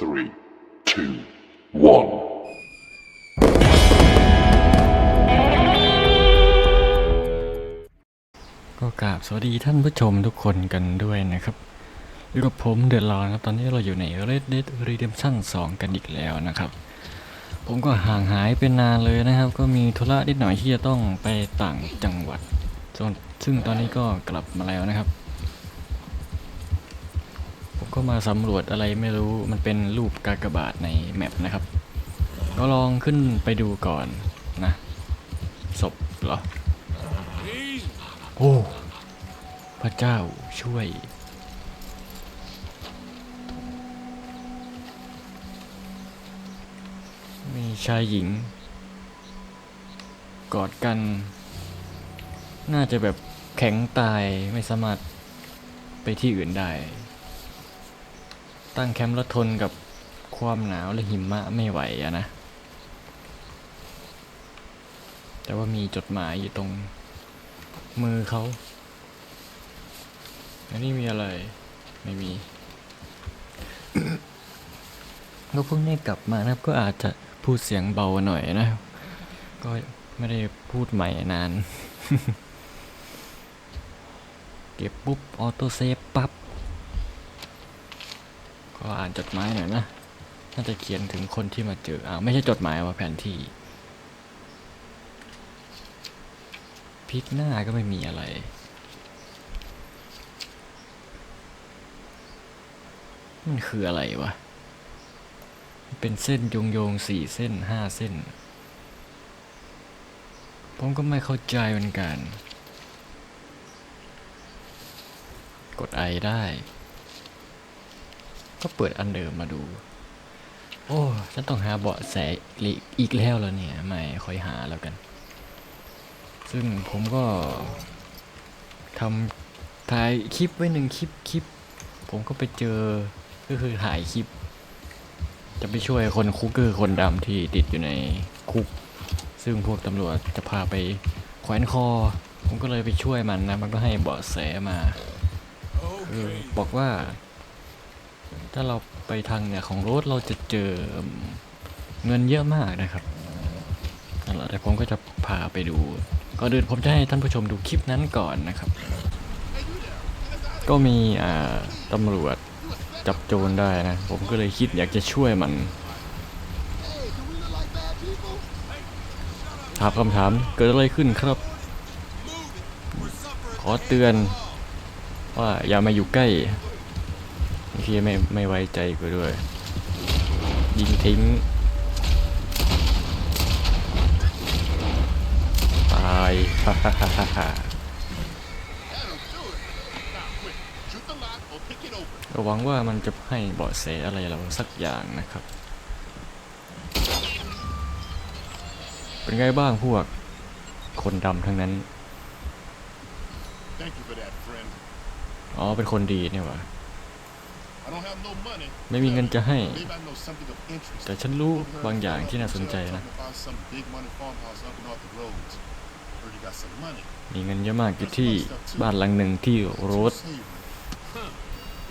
three, two, one. ก็กราบสวัสดีท่านผู้ชมทุกคนกันด้วยนะครับอยู่กับผมเดือดร้อนครับ ตอนนี้เราอยู่ใน Red Dead Redemption 2 กันอีกแล้วนะครับ ผมก็ห่างหายไปนานเลยนะครับ ก็มีธุระนิดหน่อยที่จะต้องไปต่างจังหวัด ซึ่งตอนนี้ก็กลับมาแล้วนะครับ ก็มาสำรวจอะไรไม่รู้มันเป็นรูปกากบาทในแมปนะครับ ก็ลองขึ้นไปดูก่อนนะศพเหรอ โอ้ พระเจ้าช่วย มีชายหญิง กอดกัน น่าจะแบบแข็งตายไม่สามารถไปที่อื่นได้ ตั้งแคมป์แล้วทนกับความหนาวและหิมะไม่ไหวอะนะ แต่ว่ามีจดหมายอยู่ตรงมือเขาอันนี้มีอะไร ไม่มีก็เพิ่งได้กลับมานะครับ ก็อาจจะพูดเสียงเบาหน่อยนะ ก็ไม่ได้พูดใหม่นาน เก็บปุ๊บ ออโต้เซฟปั๊บ ก็อ่านจดหมายหน่อยนะ น่าจะเขียนถึงคนที่มาเจออ้าวไม่ใช่จดหมายว่าแผนที่พลิกหน้าก็ไม่มีอะไร มันคืออะไรวะ เป็นเส้นโยงโยงๆสี่เส้นห้าเส้น ผมก็ไม่เข้าใจเหมือนกัน กดไอได้ ก็เปิดอันเดิมมาดู โอ้ฉันต้องหาเบาะแสอีกแล้วแล้วเนี่ย ไม่ค่อยหาแล้วกัน ซึ่งผมก็ทำถ่ายคลิปไว้หนึ่งคลิปคลิป ผมก็ไปเจอก็คือถ่ายคลิป จะไปช่วยคนคุกเกอร์คนดำที่ติดอยู่ในคุก ซึ่งพวกตำรวจจะพาไปแขวนคอ ผมก็เลยไปช่วยมันนะ มันก็ให้เบาะแสมาคือบอกว่า ถ้าเราไปทางเนี่ยของรถเราจะเจอเงินเยอะมากนะครับนั่นแหละแต่ผมก็จะพาไปดู ก่อนอื่นผมจะให้ท่านผู้ชมดูคลิปนั้นก่อนนะครับ ก็มีอ่าตำรวจจับโจรได้นะ ผมก็เลยคิดอยากจะช่วยมันถามคำถามเกิดอะไรขึ้นครับ ขอเตือนว่าอย่ามาอยู่ใกล้ ทีไม่ไม่ไว้ใจกูด้วย ยิงทิ้ง ตายฮ่าฮ่าฮ่าฮ่าฮ่าก็หวังว่ามันจะให้เบาะแสอะไรเราสักอย่างนะครับ เป็นไงบ้างพวก คนดำทั้งนั้น Thank you for that, อ๋อ เป็นคนดีเนี่ยวะ ไม่มีเงินจะให้ Maybe I know something of interest. แต่ฉันรู้บางอย่างที่น่าสนใจนะ Talking about some big money farmhouse up north the roads. Heard you got some money. มีเงินเยอะมากอยู่ที่บ้านหลังหนึ่งที่โรส Save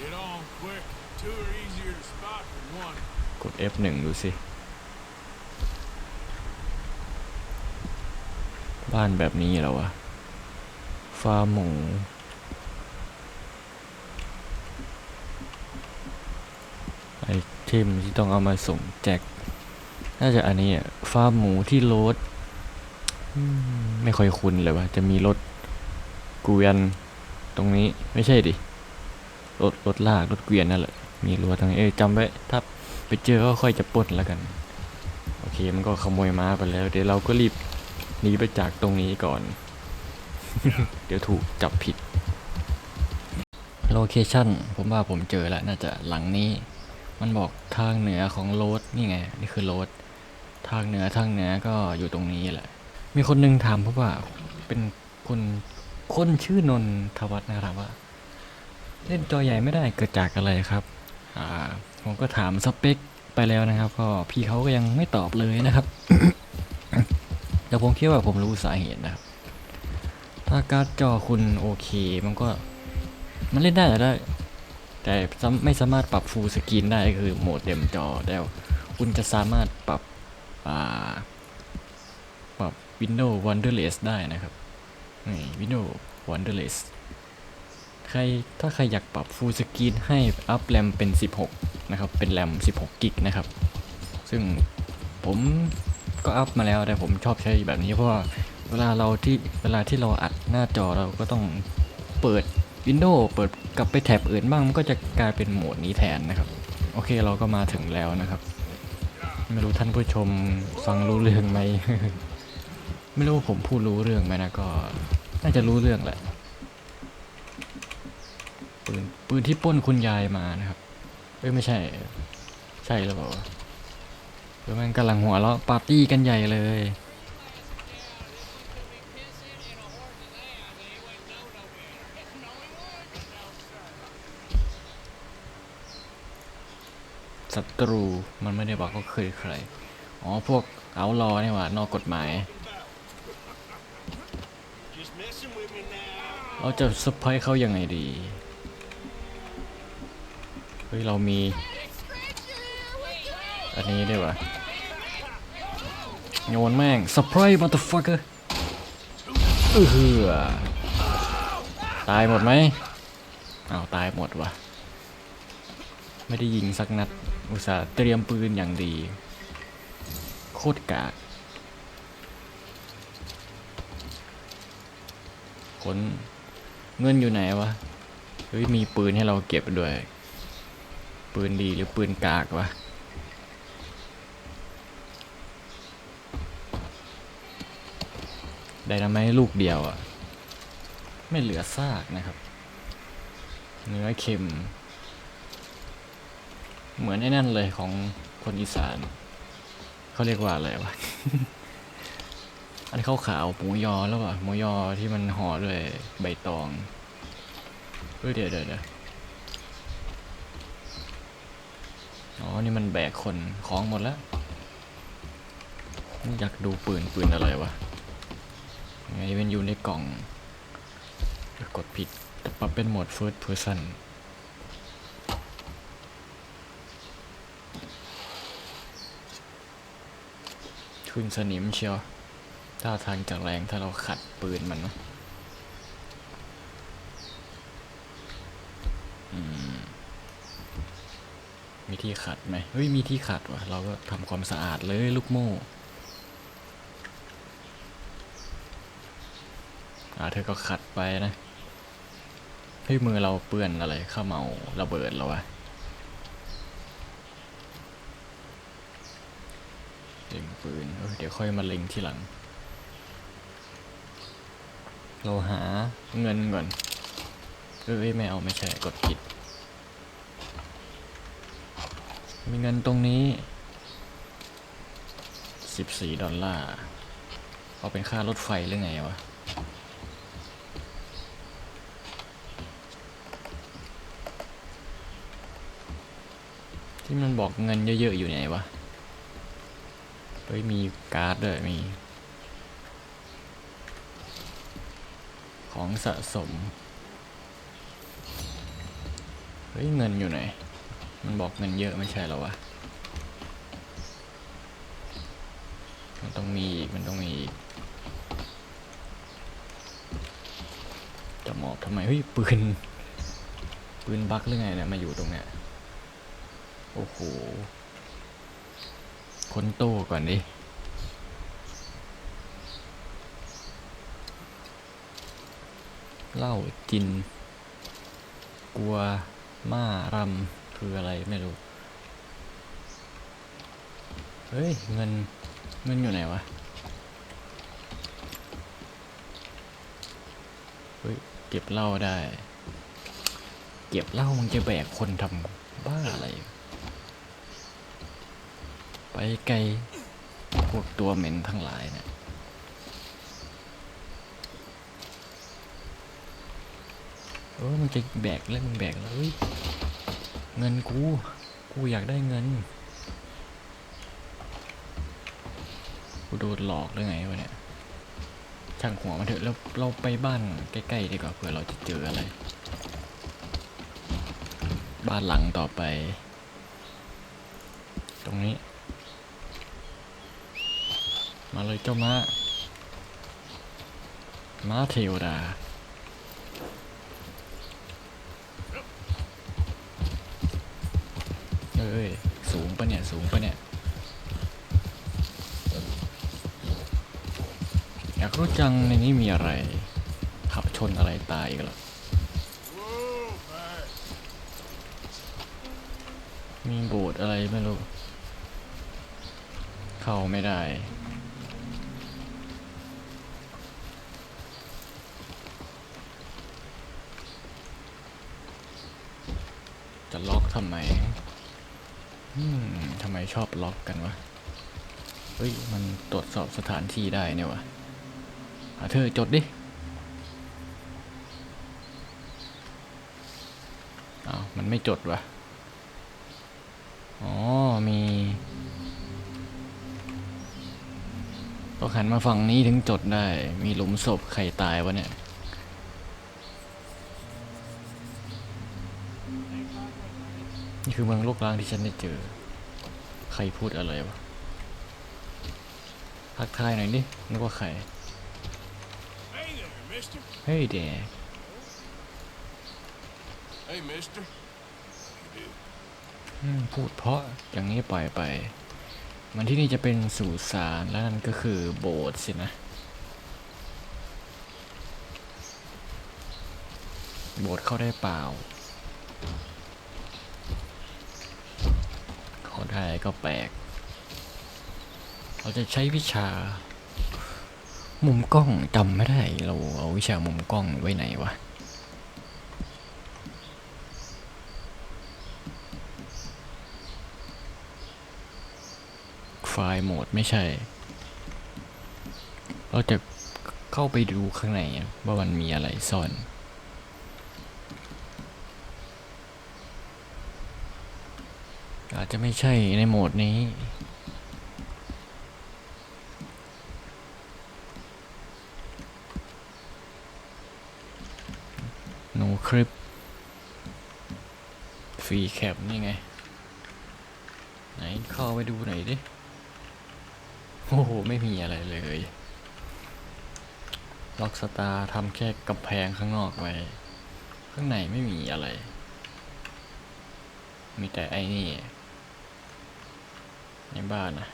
Get on quick. Two are easier to spot than one. กด F1 ดูสิ บ้านแบบนี้แล้ววะ ฟาร์มหมู ไอเทมที่ต้องเอามาส่งแจก น่าจะอันนี้อะฟาร์มหมูที่โรถอืมไม่ค่อยคุ้นเลยว่าจะมีรถเกวียนตรงนี้ไม่ใช่ดิรถรถลากรถเกวียนนั่นแหละมีรั้วตรงนี้เอ้ยจำไว้ถ้าไปเจอก็ค่อยจะปล้นแล้วกันโอเคมันก็ขโมยม้าไปแล้ว เดี๋ยวเราก็รีบหนีไปจากตรงนี้ก่อน เดี๋ยวถูกจับผิดโลเคชั่นผมว่าผมเจอแล้วน่าจะหลังนี้ มันบอกทางเหนือของโรดนี่ไง นี่คือโรดทางเหนือทางเหนือก็อยู่ตรงนี้แหละ มีคนหนึงถามเพราะว่าเป็นคนคนชื่อนนทวัฒน์นะครับว่า เล่นจอใหญ่ไม่ได้เกิดจากอะไรครับ อ่า ผมก็ถามสเปคไปแล้วนะครับ ก็พี่เขาก็ยังไม่ตอบเลยนะครับแต่ผมคิดว่าผมรู้สาเหตุนะครับ ถ้าการ์ดจอคุณโอเค มันก็ มันเล่นได้แต่ได้ แต่ไม่สามารถปรับฟูลสกรีนได้คือโหมดเต็มจอแล้วคุณจะสามารถปรับปรับ Windows Wonderless ได้นะครับนี่ Windows Wonderless ใครถ้าใครอยากปรับ Full Screen ให้อัพแรมเป็น 16 นะครับ เป็นแรม 16 กิกนะครับ ซึ่งผมก็อัพมาแล้วแต่ผมชอบใช้แบบนี้เพราะว่าเวลาเราที่เวลาที่เราอัดหน้าจอเราก็ต้องเปิด Windows เปิดกลับไปแท็บอื่นบ้างมันก็จะกลายเป็นโหมดนี้แทนนะครับ โอเคเราก็มาถึงแล้วนะครับ ไม่รู้ท่านผู้ชมฟังรู้เรื่องไหม ไม่รู้ว่าผมพูดรู้เรื่องไหมนะก็น่าจะรู้เรื่องแหละปืนปืนที่ป้นคุณยายมานะครับเอ้ยไม่ใช่ ใช่หรือเปล่าวะเออมันกำลังหัวเราะปาร์ตี้กันใหญ่เลย ศัตรู มันไม่ได้บอกว่าคือใคร อ๋อ พวกเอารอนี่หว่านอกกฎหมาย เราจะสปายเขายังไงดี เฮ้ย เรามี อันนี้ได้วยวะโยนแม่งสปายมัตฟักเกอร์เออตายหมดไหมอ้าวตายหมดว่ะไม่ได้ยิงสักนัด อุตส่าห์เตรียมปืนอย่างดี โคตรกากขนเงินอยู่ไหนวะ เฮ้ย มีปืนให้เราเก็บด้วย ปืนดีหรือปืนกากวะ ได้ทำไมลูกเดียวอะ่ะไม่เหลือซากนะครับ เนื้อเค็ม เหมือนไอ้นั่นเลยของคนอีสาน เขาเรียกว่าอะไรวะ อันข้าวขาวหมูยอแล้วป่ะหมูยอที่มันห่อด้วยใบตองเฮ้ยเดี๋ยวเดี๋ยวเดี๋ยวอ๋อ นี่มันแบกคนของหมดแล้ว อยากดูปืนปืนอะไรวะ ไงมันอยู่ในกล่อง กดผิดแต่ปรับเป็นโหมด first person ขึ้นสนิมเชียวท่าทางจะแรงถ้าเราขัดปืนมันนะมีที่ขัดไหมเฮ้ยมีที่ขัดวะเราก็ทำความสะอาดเลยลูกโม่อ่าเธอก็ขัดไปนะเฮ้ยมือเราเปื้อนอะไรข้าเมาระเบิดแล้ววะ เล็งปืนเเดี๋ยวค่อยมาเล็งทีหลัง เราหาเงินก่อน เอ้ยไม่เอาไม่ใช่กดผิด มีเงินตรงนี้ 14 ดอลลาร์ เอาเป็นค่ารถไฟหรือไงวะที่มันบอกเงินเยอะๆอยู่ไหนวะ เฮ้ยมีการ์ดด้วยมี ของสะสม เฮ้ย เงินอยู่ไหน มันบอกเงินเยอะไม่ใช่เหรอวะ มันต้องมีอีก มันต้องมีอีก จะหมอบทำไม เฮ้ย ปืน ปืนบักหรือไงเนี่ย มาอยู่ตรงเนี้ย โอ้โห ค้นโต้ก่อนดิเหล้าจิน กลัวม่ารำคืออะไรไม่รู้ เฮ้ย เงิน เงินอยู่ไหนวะ เฮ้ย เก็บเหล้าได้ เก็บเหล้ามึงจะแบกคนทำบ้าอะไร ไปไกลพวกตัวเหม็นทั้งหลายเนะี่ยเออมันจะแบกแล้วมึงแบกแล้วเฮ้ยเงินกู กูอยากได้เงิน กูโดนหลอกหรือไงวะเนี่ย ช่างหัวมันเถอะแล้วเราไปบ้านใกล้ๆดีกว่าเผื่อเราจะเจออะไร บ้านหลังต่อไป ตรงนี้ มาเลยเจ้าม้า ม้าเทวดา เอ้ย สูงปะเนี่ย สูงปะเนี่ย อยากรู้จังในนี้มีอะไร ขับชนอะไรตายอีกันหรอมีโบสถ์อะไรไม่รู้ เข้าไม่ได้ จะล็อกทำไมอืมทำไมชอบล็อกกันวะ เฮ้ย มันตรวจสอบสถานที่ได้เนี่ยวะหาเธอจดดิอ้าวมันไม่จดวะอ๋อ มีต้องหันมาฝั่งนี้ถึงจดได้ มีหลุมศพใครตายวะเนี่ย คือเมืองโลกล้างที่ฉันได้เจอ ใครพูดอะไรวะทักทายหน่อยดินึกว่าใคร Hey there, mister. เฮ้ยแด Hey, mister. อืมพูดเพราะอย่างนี้ปล่อยไป มันที่นี่จะเป็นสุสานแล้วนั่นก็คือโบสถ์สินะ โบสถ์เข้าได้เปล่า เข้าได้ก็แปลก เราจะใช้วิชา มุมกล้องจำไม่ได้ เราเอาวิชามุมกล้องไว้ไหนวะไฟล์โหมดไม่ใช่ เราจะเข้าไปดูข้างในว่ามันมีอะไรซ่อน อา จจะไม่ใช่ในโหมดนี้ no clip ฟรีแคปนี่ไง ไหนเข้าไปดูหน่อยดิ โอ้โห ไม่มีอะไรเลย ล็อกสตาร์ทำแค่กำแพงข้างนอกไว้ ข้างในไม่มีอะไรมีแต่ไอ้นี่ ในบ้านนะ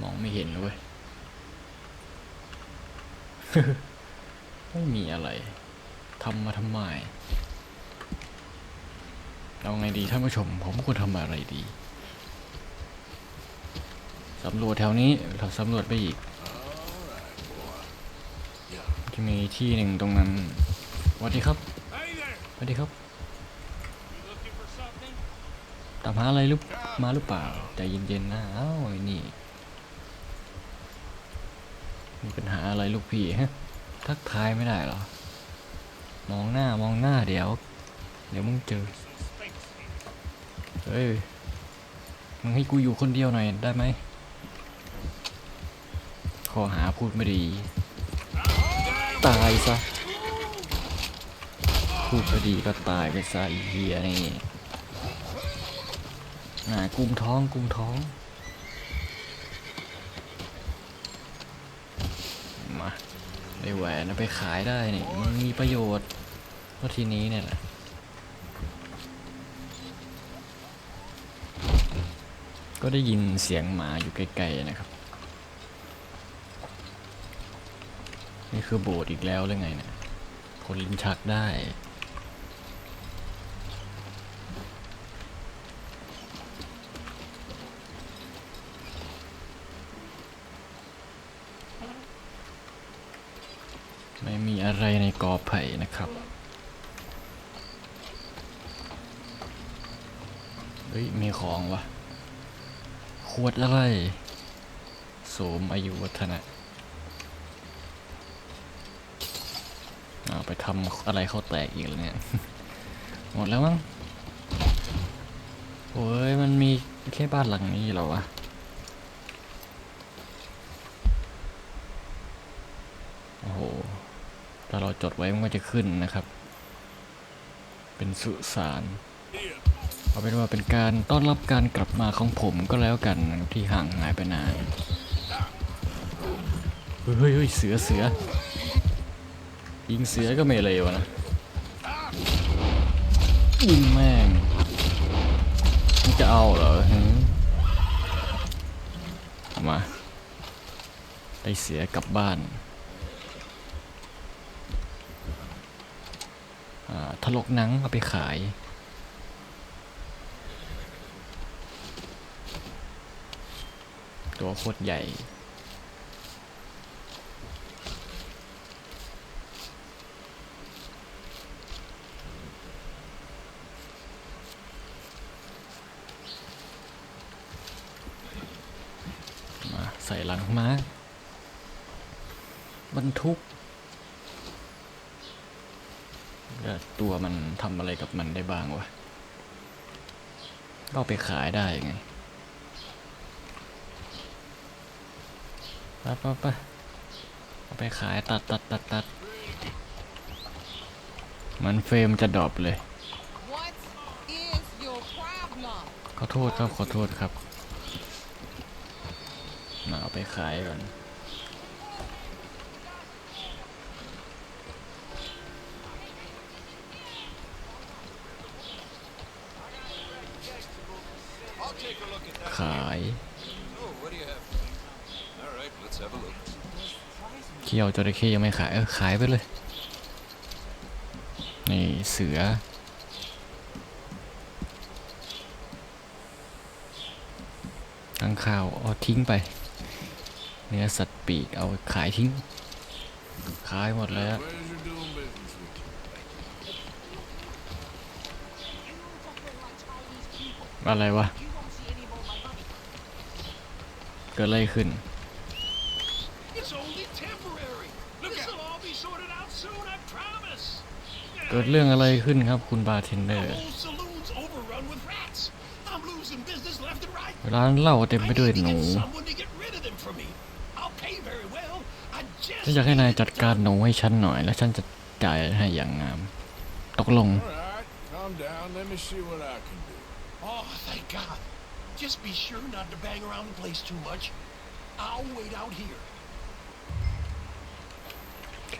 มองไม่เห็นเลยเว้ย ไม่มีอะไรทำมาทำไมเอาไงดีท่านผู้ชม ผมควรทำอะไรดีสำรวจแถวนี้เราสำรวจไปอีก จะมีที่หนึ่งตรงนั้นสวัสดีครับสวัสดีครับ ตามหาอะไรรือมาหรือเปล่าใจเย็นๆนะอ้าไอ้นี่มีปัญหาอะไรลูกพี่ฮะทักทายไม่ได้หรอ มองหน้ามองหน้าเดี๋ยว เดี๋ยวมึงเจอเฮ้ยมึงให้กูอยู่คนเดียวหน่อยได้ไหมข้อหาพูดไม่ดี ตายซะพูดไม่ดีก็ตายไปซะอีเหี้ยนี่ น่ะกุมท้องกุมท้อง มาได้แหวนเอาไปขายได้นี่มันมีประโยชน์ก็ทีนี้เนี่ยแหละก็ได้ยินเสียงหมาอยู่ใกลๆนะครับ นี่คือโบสถ์อีกแล้วหรือไงเนี่ยคนลิ้นชักได้ ไม่มีอะไรในกอไผ่ นะครับ เฮ้ย มีของวะขวดอะไรโสมอายุวัฒนะเอาไปทำอะไรเข้าแตกอีกแล้วเนี่ย หมดแล้วมั้งโอ้ยมันมีแค่บ้านหลังนี้เหรอวะ โอ้โห ถ้า เราจดไว้มันก็จะขึ้นนะครับ เป็นสุสานเอาเป็นว่าเป็นการต้อนรับการกลับมาของผมก็แล้วกันที่ห่างหายไปนานเฮ้ยเฮ้ยเสือเสือยิงเสือก็ไม่เลวนะยิงแม่งมจะเอาเหรอมาได้เสือกลับบ้านอ่า ถลกหนังเอาไปขาย ตัวโคตรใหญ่มาใส่หลังม้าบรรทุกแล้ว ตัวมันทำอะไรกับมันได้บ้างวะก็เอาไปขายได้ไงไปไปไปเอาไปขายตัดตัดตัดตัดมันเฟรมจะดรอปเลย What is your problem? ขอโทษครับ ขอโทษครับมาเอาไปขายก่อน เคี่ยวจระเข้ยังไม่ขายเออขายไปเลย นี่เสือ ตั้งข้าวเอาทิ้งไป เนื้อสัตว์ปีกเอาขายทิ้ง ขายหมดแล้วอะไรวะ เกิดอะไรขึ้น เกิดเรื่องอะไรขึ้นครับคุณบาร์เทนเดอ The ร์ whole saloon's overrun with rats. I'm losing business left and right. ร้านเหล้าเต็ม I ไปด้วย need to หนู get someone to get rid of them for me. I'll pay very well. I just ฉันอยากให้นาย need it จัดการ done. หนูให้ฉันหน่อย แล้วฉันจะจ่ายให้อย่างงาม ตกลง All right, calm down. Let me see what I can do. Oh, thank God. Just be sure not to bang around the place too much. I'll wait out here.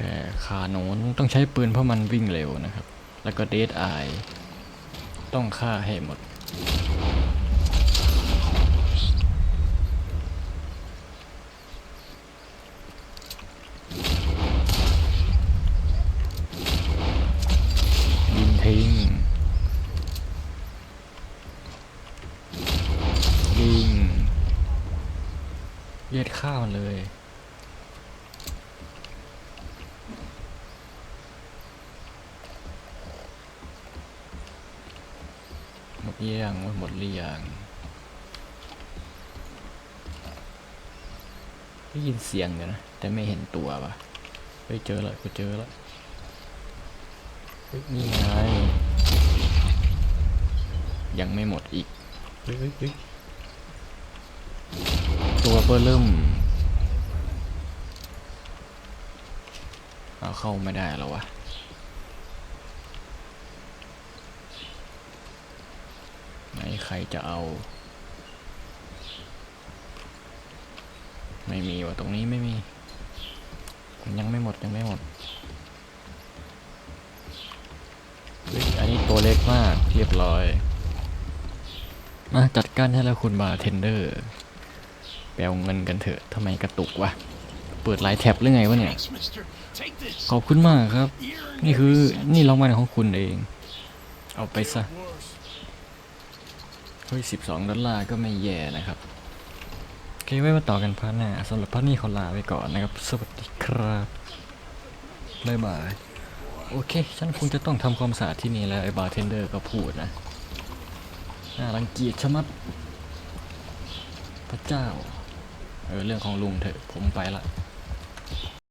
แค่ขาหนูต้องใช้ปืนเพราะมันวิ่งเร็วนะครับ แล้วก็เดดไอต้องฆ่าให้หมด ยิงทิ้งยิงเย็ดข้าวเลย หมดเยี่ยง หมดหรือยังได้ยินเสียงอยู่นะ แต่ไม่เห็นตัวปะเฮ้ยเจอแล้วกูเจอแล้วเฮ้ยนี่ไงยังไม่หมดอีกเฮ้ยเฮ้ยเฮ้ยตัวเบอร์เริ่มเอาเข้าไม่ได้แล้ววะ ไหนใครจะเอา ไม่มีว่ะตรงนี้ไม่มียังไม่หมดยังไม่หมดอันนี้ตัวเล็กมากเรียบร้อย มาจัดการให้แล้วคุณบาเทนเดอร์แปลเงินกันเถอะทำไมกระตุกวะ เปิดหลายแท็บหรือไงวะเนี่ย ขอบคุณมากครับ นี่คือนี่รางวัลของคุณเอง เอาไปซะ เฮ้ยสิบสองดอลลาร์ก็ไม่แย่นะครับโอเคไว้มาต่อกันพาร์ทหน้าสำหรับพาร์ทนี้ขอลาไปก่อนนะครับ สวัสดีครับบ๊ายบายโอเค ฉันคงจะต้องทำความสะอาดที่นี่แล้ว ไอ้บาร์เทนเดอร์ก็พูดนะน่ารังเกียจชะมัด พระเจ้า เออ เรื่องของลุงเถอะ ผมไปละ